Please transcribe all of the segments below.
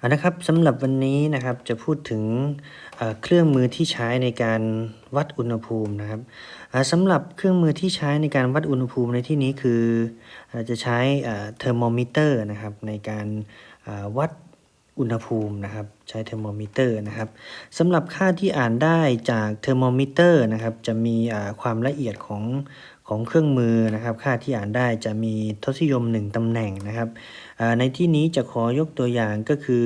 อ่านะครับสำหรับวันนี้นะครับจะพูดถึงเครื่องมือที่ใช้ในการวัดอุณหภูมินะครับสำหรับเครื่องมือที่ใช้ในการวัดอุณหภูมิในที่นี้คือเราจะใช้เทอร์โมมิเตอร์นะครับในการวัด อุณหภูมินะครับ ใช้เทอร์โมมิเตอร์นะครับสำหรับค่าที่อ่านได้จากเทอร์โมมิเตอร์นะครับ จะมีความละเอียดของของเครื่องมือนะครับ ค่าที่อ่านได้จะมีทศนิยม 1 ตำแหน่งนะครับ ในที่นี้จะขอยกตัวอย่างก็คือ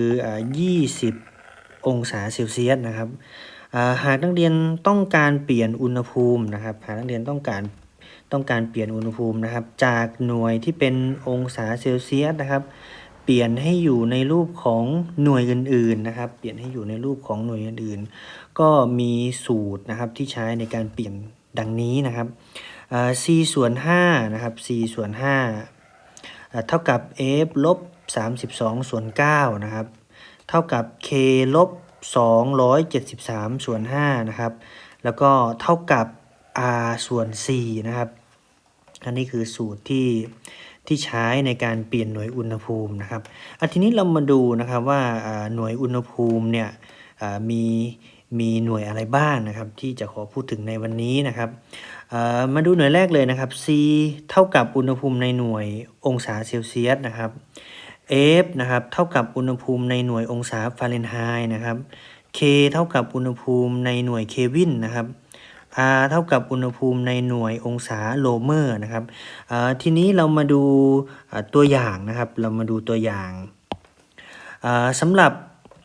20 องศาเซลเซียสนะครับ หากนักเรียนต้องการเปลี่ยนอุณหภูมินะครับ หากนักเรียนต้องการต้องการเปลี่ยนอุณหภูมินะครับ จากหน่วยที่เป็นองศาเซลเซียสนะครับ เปลี่ยนให้อยู่ในรูปของหน่วยอื่นๆนะครับ เปลี่ยนให้อยู่ในรูปของหน่วยอื่นๆ ก็มีสูตรนะครับที่ใช้ในการเปลี่ยนดังนี้นะครับ c ส่วน5นะครับ c ส่วน5เท่ากับ f ลบ32 ส่วน9นะครับ เท่ากับ k ลบ273 ส่วน5นะครับ แล้วก็เท่ากับ r ส่วน4นะครับ อันนี้คือสูตรที่ ที่ใช้ในการเปลี่ยนหน่วยอุณหภูมินะครับอันทีนี้เรามาดูนะครับว่าหน่วยอุณหภูมิเนี่ยมีมีหน่วยอะไรบ้างนะครับ ที่จะขอพูดถึงในวันนี้นะครับมาดูหน่วยแรกเลยนะครับ C เท่ากับอุณหภูมิในหน่วยองศาเซลเซียสนะครับ F นะครับเท่ากับอุณหภูมิในหน่วยองศาฟาเรนไฮต์นะครับ K เท่ากับอุณหภูมิในหน่วยเควินนะครับ R เท่ากับอุณหภูมิในหน่วยองศาโลเมอร์นะครับทีนี้เรามาดูตัวอย่างนะครับ เรามาดูตัวอย่างสำหรับ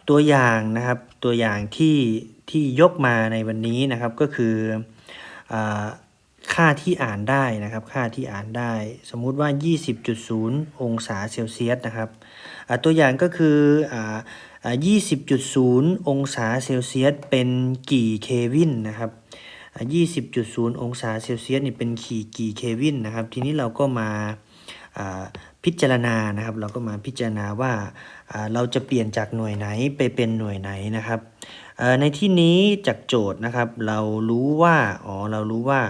ตัวอย่างนะครับตัวอย่างที่ที่ยกมาในวันนี้นะครับก็คืออค่าที่อ่านได้นะครับ ค่าที่อ่านได้ สมมุติว่า 20.0 องศาเซลเซียสนะครับตัวอย่างก็คืออ่าอ่า20.0 องศาเซลเซียสเป็นกี่เควินนะครับ 20.0 องศาเซลเซียสนี่เป็นกี่กี่เควินนะครับ ทีนี้เราก็มาพิจารณานะครับ เราก็มาพิจารณาว่าเราจะเปลี่ยนจากหน่วยไหนไปเป็นหน่วยไหนนะครับในที่นี้จากโจทย์นะครับ เรารู้ว่าอ๋อเรารู้ว่า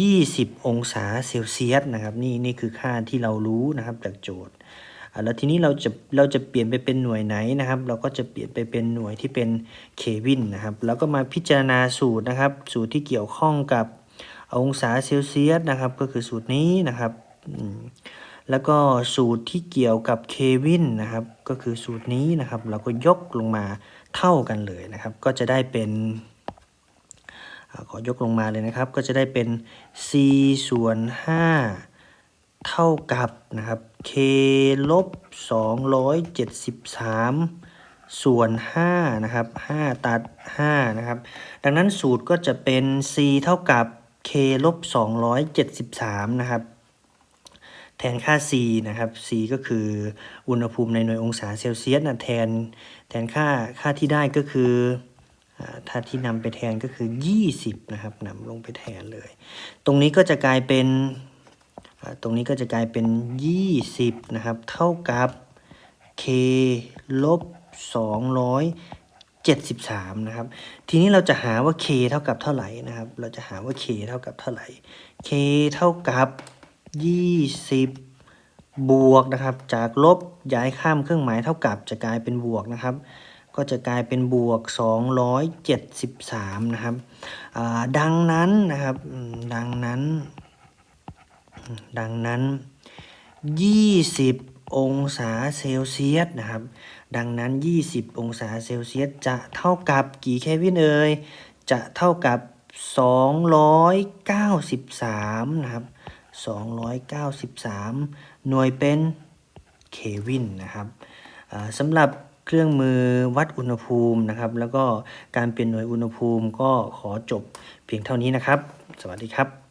20 องศาเซลเซียสนะครับ นี่นี่คือค่าที่เรารู้นะครับจากโจทย์ แล้วทีนี้เราจะเราจะเปลี่ยนไปเป็นหน่วยไหนนะครับ เราก็จะเปลี่ยนไปเป็นหน่วยที่เป็นเควินนะครับ แล้วก็มาพิจารณาสูตรนะครับ สูตรที่เกี่ยวข้องกับองศาเซลเซียสนะครับ ก็คือสูตรนี้นะครับแล้วก็สูตรที่เกี่ยวกับเควินนะครับ ก็คือสูตรนี้นะครับ เราก็ยกลงมาเท่ากันเลยนะครับ ก็จะได้เป็นขอยกลงมาเลยนะครับ ก็จะได้เป็น c ส่วน5เท่ากับนะครับ k ลบ273ส่วน5นะครับ5ตัด5นะครับ ดังนั้นสูตรก็จะเป็น c เท่ากับ k ลบ273 นะครับ แทนค่า c นะครับ c ก็คืออุณหภูมิในหน่วยองศาเซลเซียสนะแทนแทนค่าค่าที่ได้ก็คือถ้าที่นำไปแทนก็คือ 20 นะครับนำลงไปแทนเลย ตรงนี้ก็จะกลายเป็น ตรงนี้ก็จะกลายเป็น 20 นะครับ เท่ากับ k ลบ 273 นะครับ ทีนี้เราจะหาว่า k เท่ากับเท่าไหร่นะครับ เราจะหาว่า k เท่ากับเท่าไหร่ k เท่ากับ 20 บวกนะครับ จากลบย้ายข้ามเครื่องหมายเท่ากับจะกลายเป็นบวกนะครับ ก็จะกลายเป็นบวก 273 นะครับดังนั้นนะครับ ดังนั้น ดังนั้น 20 องศาเซลเซียสนะครับ ดังนั้น 20 องศาเซลเซียสจะเท่ากับกี่เควินเอ่ยจะเท่ากับ 293 นะครับ 293 หน่วยเป็นเควินนะครับสำหรับเครื่องมือวัดอุณหภูมินะครับ แล้วก็การเปลี่ยนหน่วยอุณหภูมิก็ขอจบเพียงเท่านี้นะครับ สวัสดีครับ